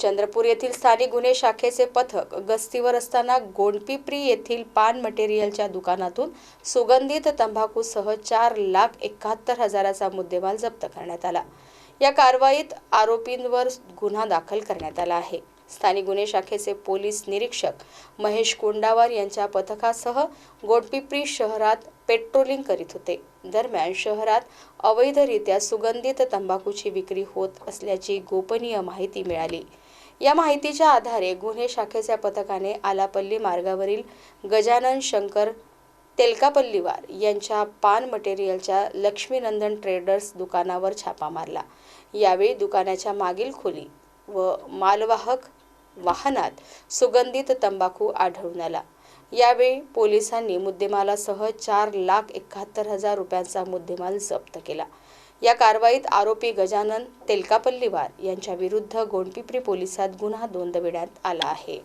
चंद्रपूर येथील स्थानिक गुन्हे शाखेचे पथक गस्तीवर असताना गोंडपिपरी येथील पान मटेरियलच्या दुकानातून सुगंधित तंबाखूसह चार लाख एकाहत्तर हजाराचा मुद्देमाल जप्त करण्यात आला. या कारवाईत आरोपींवर गुन्हा दाखल करण्यात आला आहे. स्थानिक गुन्हे शाखेचे पोलीस निरीक्षक महेश कोंडावार यांच्या पथकासह गोडपिपरी शहरात पेट्रोलिंग करीत होते. दरम्यान शहरात अवैधरित्या सुगंधित तंबाखूची विक्री होत असल्याची गोपनीय माहिती मिळाली. या माहितीच्या आधारे गुन्हे शाखेच्या पथकाने आलापल्ली मार्गावरील गजानन शंकर तेलकापल्लीवार यांच्या पान मटेरियलच्या लक्ष्मीनंदन ट्रेडर्स दुकानावर छापा मारला. यावेळी दुकानाच्या मागील खोली व मालवाहक वाहनात सुगंधित तंबाखू आढळून आला. यावेळी पोलिसांनी मुद्देमालासह चार लाख एकाहत्तर हजार रुपयांचा मुद्देमाल जप्त केला. या कारवाईत आरोपी गजानन तेलकापल्लीवार यांच्याविरुद्ध गोंडपिपरी पोलिसात गुन्हा नोंदविण्यात आला आहे.